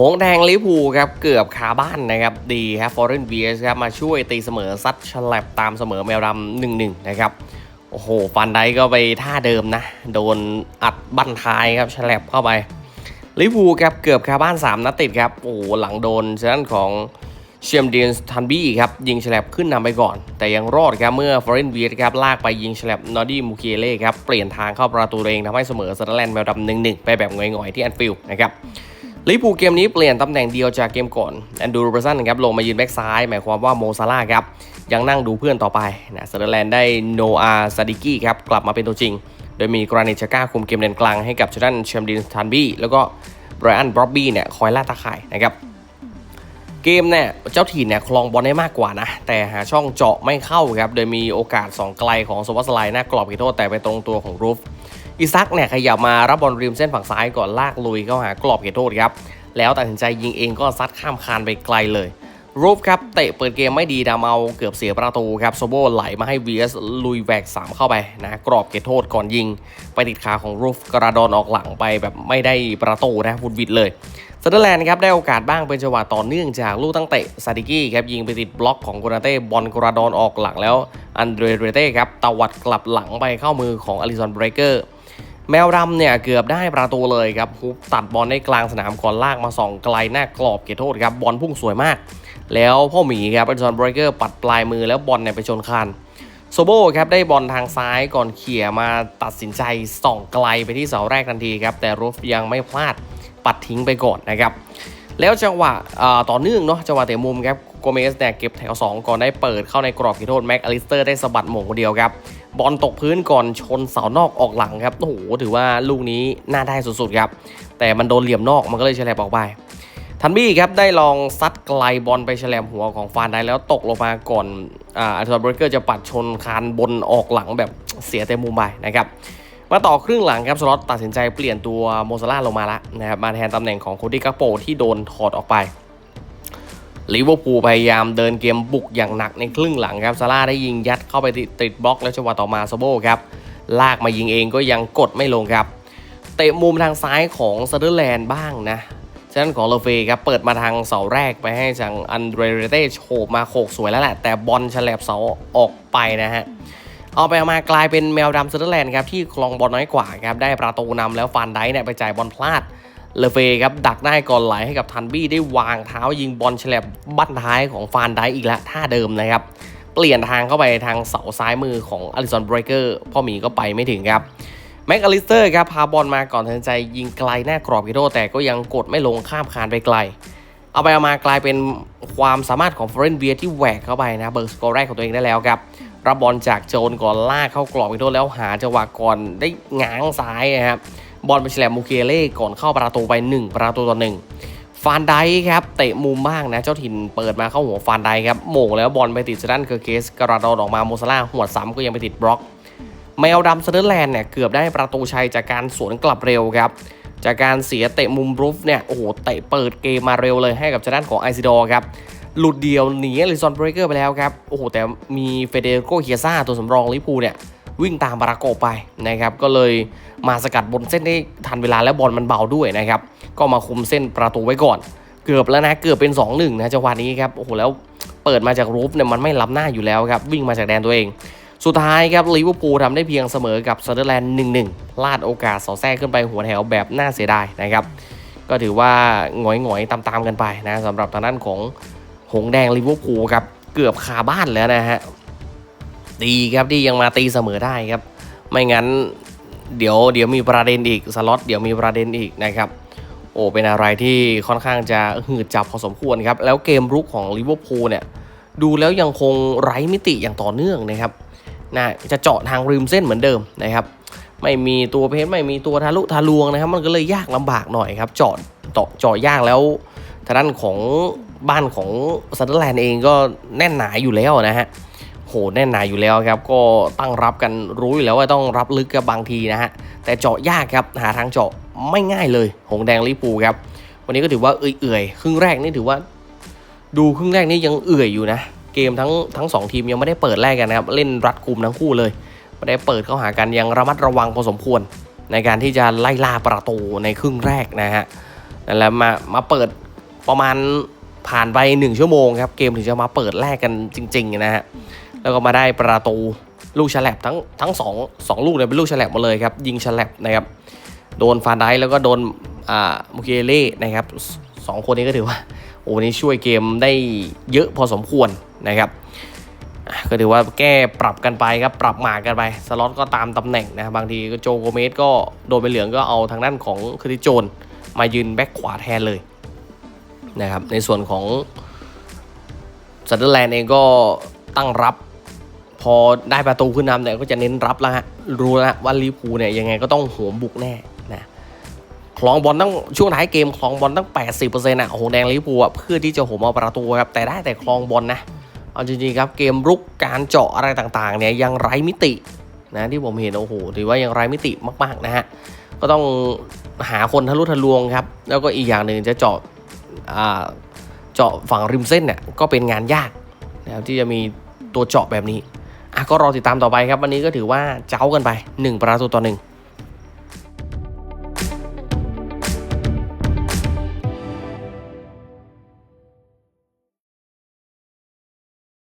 หงแดงลิพูครับเกือบคาบ้านนะครับดีครับฟอร์เรนเวียสครับมาช่วยตีเสมอซัดฉลับตามเสมอแมวดำหนึ่งหนึ่งนะครับโอ้โหฟันไดก็ไปท่าเดิมนะ โดนอัดบั้นท้ายครับฉลับเข้าไปลิพูครับเกือบคาบ้าน 3 นัดติดครับโอ้หลังโดนเส้นของเชียมเดียนทันบี้ครับยิงฉลับขึ้นนำไปก่อน แต่ยังรอดครับเมื่อฟอร์เรนเวียสครับลากไปยิงฉลับนอร์ดี้มูเคเล่ครับเปลี่ยนทางเข้าประตูเองทำให้เสมอเซอร์แลนด์แมวดำหนึ่งหนึ่งไปแบบง่อยๆที่แอนฟิลด์นะครับ ลิปูเกมนี้เปลี่ยนตำแหน่งเดียวจากเกมก่อนแอนดูโรเบสันครับลงมายืนแบ็กซ้าย หมายความว่าโมซาร่าครับ ยังนั่งดูเพื่อนต่อไปนะเซอร์แลนด์ได้โนอาซาดิกี้ครับ กลับมาเป็นตัวจริง โดยมีกรานิชก้าคุมเกมเลนกลางให้กับชดันเชมดินทันบี้แล้วก็ไบรอันบรอบบี้เนี่ยคอยล่าตาข่ายนะครับเกมเนี่ยเจ้าถิ่นเนี่ยคลองบอลได้มากกว่านะ แต่หาช่องเจาะไม่เข้าครับ โดยมีโอกาส 2 ไกลของสวัสไลหน้ากรอบขีโทษแต่ไปตรงตัวของรูฟ อิซักเนี่ยขยับมารับบอลริมเส้นฝั่งซ้ายก่อนลากลุยเข้าหากรอบเขตโทษครับ แล้วตัดสินใจยิงเองก็ซัดข้ามคานไปไกลเลย รูฟครับเตะเปิดเกมไม่ดีดาเมาเกือบเสียประตูครับโซโบไหลมาให้เวียสลุยแวก 3 เข้าไปนะกรอบเขตโทษก่อนยิง ไปติดขาของรูฟกระดอนออกหลังไปแบบไม่ได้ประตูนะฟุตวิดเลยเซเดอร์แลนด์ครับได้โอกาสบ้างเป็นจังหวะต่อเนื่องจากลูกตั้งเตะซาดิกี้ครับยิงไปติดบล็อกของโกนาเต้บอลกระดอนออกหลังแล้วอันเดรเรเต้ครับตวัดกลับหลังไปเข้ามือของอลิซอนเบรเกอร์ แมวดำเนี่ยเกือบได้ประตูเลยครับฮุบตัดบอลได้กลางสนามก่อนลากมาส่องไกลหน้ากรอบเขตโทษครับบอลพุ่งสวยมาก แล้วพ่อหมีครับเป็นซอนบรเกอร์ปัดปลายมือแล้วบอลเนี่ยไปชนคานโซโบครับได้บอลทางซ้ายก่อนเขี่ยมาตัดสินใจส่องไกลไปที่เสาแรกทันทีครับแต่รูฟยังไม่พลาดปัดทิ้งไปก่อนนะครับแล้วจังหวะต่อเนื่องเนาะจังหวะเตะมุมครับโกเมสเนี่ยเก็บแถว 2 ก่อนได้เปิดเข้าในกรอบขีโทษแม็กอลิสเตอร์ได้สะบัดหม่งคนเดียวครับ บอลตกพื้นก่อนชนเสานอกออกหลังครับโอ้โหถือว่าลูกนี้น่าได้สุดๆครับ แต่มันโดนเหลี่ยมนอกมันก็เลยเฉลบออกไปทันบี้ครับได้ลองซัดไกลบอลไปแฉลมหัวของฟานได้แล้วตกลงมาก่อนอ่าอัลตราเบรเกอร์จะปัดชนคานบนออกหลังแบบเสียเต็มมุมไปนะครับมาต่อครึ่งหลังครับสล็อตตัดสินใจเปลี่ยนตัวโมซาร่าลงมาล้วนะครับมาแทนตำแหน่งของโคดี้กัปโปที่โดนถอดออกไป ลิเวอร์พูลพยายามเดินเกมบุกอย่างหนักในครึ่งหลังครับซาร่าได้ยิงยัดเข้าไปติดบล็อกแล้วจังหวะต่อมาโซโบครับลากมายิงเองก็ยังกดไม่ลงครับเตะมุมทางซ้ายของเซเดอร์แลนด์บ้างนะฉะนั้นของเลเฟครับเปิดมาทางเสาแรกไปให้จังอันเดรเต้โฉบมาโขกสวยแล้วแหละ แต่บอลฉลับเสาออกไปนะฮะเอาไปมากลายเป็นแมวดำเซเดอร์แลนด์ครับที่คลองบอลน้อยกว่าครับได้ประตูนำแล้วฟันไดเนี่ยไปจ่ายบอลพลาด เลเฟครับดักได้ก่อนไหลให้กับทันบี้ได้วางเท้ายิงบอลฉลับบั้นท้ายของฟานไดอีกแล้วท่าเดิมนะครับ เปลี่ยนทางเข้าไปทางเสาซ้ายมือของอลิสันเบรเกอร์พ่อหมีก็ไปไม่ถึงครับแม็กอลิสเตอร์ครับพาบอลมาก่อนตัดสินใจยิงไกลหน้ากรอบกิโดแต่ก็ยังกดไม่ลงข้ามคานไปไกล เอาไปเอามากลายเป็นความสามารถของเฟรนเบียที่แหวกเข้าไปนะเบิร์สกอร์แรกของตัวเองได้แล้วครับรับบอลจากโจนก่อนลากเข้ากรอบกิโดแล้วหาจังหวะก่อนได้ง้างซ้ายนะครับ บอลไปแฉลบมูเกเล่ก่อนเข้าประตูไป 1 ประตูต่อหนึ่งฟานไดครับเตะมุมบ้างนะเจ้าถิ่นเปิดมาเข้าหัวฟานไดครับโมงแล้วบอลไปติดซด้านเคอร์เคสกระโดออกมาโมซาร่าหัวซ้ำก็ยังไปติดบล็อก แมวดำเซเดอร์แลนด์เนี่ยเกือบได้ประตูชัยจากการสวนกลับเร็วครับจากการเสียเตะมุมรูฟเนี่ยโอ้โหเตะเปิดเกมมาเร็วเลยให้กับด้านของไอซิดอร์ครับหลุดเดียวหนีลิซอนเบรเกอร์ไปแล้วครับโอ้โหแต่มีเฟเดโกเฮียซ่าตัวสำรองลิปูเนี่ย วิ่งตามบาราโกไปนะครับก็เลยมาสกัดบนเส้นได้ทันเวลาแล้วบอลมันเบาด้วยนะครับก็มาคุมเส้นประตูไว้ก่อน เกือบแล้วนะเกือบเป็น 2-1นะจังหวะนี้ครับโอ้โหแล้วเปิดมาจากรูฟเนี่ยมันไม่ล้ำหน้าอยู่แล้วครับวิ่งมาจากแดนตัวเอง สุดท้ายครับลิเวอร์พูลทำได้เพียงเสมอกับซันเดอร์แลนด์1-1พลาดโอกาสสอแทรกขึ้นไปหัวแถวแบบน่าเสียดายนะครับก็ถือว่าหงอยหงอยตามๆกันไปนะสำหรับทางด้านของหงแดงลิเวอร์พูลครับเกือบคาบ้านแล้วนะฮะ ดีครับที่ยังมาตีเสมอได้ครับ ไม่งั้นเดี๋ยวเดี๋ยวมีประเด็นอีกสล็อตเดี๋ยวมีประเด็นอีกนะครับโอ้เป็นอะไรที่ค่อนข้างจะหืดจับพอสมควรครับ แล้วเกมรุกของลิเวอร์พูลเนี่ยดูแล้วยังคงไร้มิติอย่างต่อเนื่องนะครับนะจะเจาะทางริมเส้นเหมือนเดิมนะครับ ไม่มีตัวเพชรไม่มีตัวทะลุทะลวงนะครับ มันก็เลยยากลำบากหน่อยครับเจาะเจาะเจาะยากแล้วทางด้านของบ้านของซัตเตอร์แลนด์เองก็แน่นหนาอยู่แล้วนะฮะ โหแน่นหนาอยู่แล้วครับ ก็ตั้งรับกันรู้อยู่แล้วว่าต้องรับลึกกับบางทีนะฮะแต่เจาะยากครับหาทางเจาะไม่ง่ายเลย หงแดงลิปูครับ วันนี้ก็ถือว่าเอื่อยๆครึ่งแรกนี่ถือว่า ดูครึ่งแรกนี่ยังเอื่อยอยู่นะ เกมทั้งทั้งสองทีมยังไม่ได้เปิดแรกกันนะครับเล่นรัดกุมทั้งคู่เลยไม่ได้เปิดเข้าหากันยังระมัดระวังพอสมควร ในการที่จะไล่ล่าประตูในครึ่งแรกนะฮะนั่นแหละมามาเปิดประมาณผ่านไป1ชั่วโมงครับเกมถึงจะมาเปิดแรกกันจริงๆนะฮะ แล้วก็มาได้ประตูลูกฉลับทั้งทั้งสองสองลูกเนี่ยเป็นลูกฉลับหมดเลยครับ ยิงฉลับนะครับ โดนฟานไดแล้วก็โดนอ่ามุเกเล่นะครับสองคนนี้ก็ถือว่าโอ้นี้ช่วยเกมได้เยอะพอสมควรนะครับก็ถือว่าแก้ปรับกันไปครับปรับหมากกันไป สล็อตก็ตามตำแหน่งนะบางทีโจโกเมสก็โดนไปเหลืองก็เอาทางด้านของคริโจน มายืนแบ็คขวาแทนเลยนะครับในส่วนของซันเดอร์แลนด์เองก็ตั้งรับ อได้ประตูขึ้นนำเนี่ยก็จะเน้นรับแล้วฮะรู้แล้วว่าลิพูเนี่ยยังไงก็ต้องโหมบุกแน่นะคลองบอลตั้งช่วงท้ายเกมคลองบอลตั้ง 80%อะโอ้โหแดงลิพูอะเพื่อที่จะโหมเอาประตูครับแต่ได้แต่คลองบอลนะเอาจริงๆครับเกมรุกการเจาะอะไรต่างๆเนี่ยยังไร้มิตินะที่ผมเห็นโอ้โหถือว่ายังไร้มิติมากๆนะฮะก็ต้องหาคนทะลุทะลวงครับ แล้วก็อีกอย่างหนึ่งจะเจาะเจาะฝั่งริมเส้นเนี่ยก็เป็นงานยากนะครับที่จะมีตัวเจาะแบบนี้ ก็รอติดตามต่อไปครับ วันนี้ก็ถือว่าเจ้ากันไป 1 ประตูต่อหนึ่ง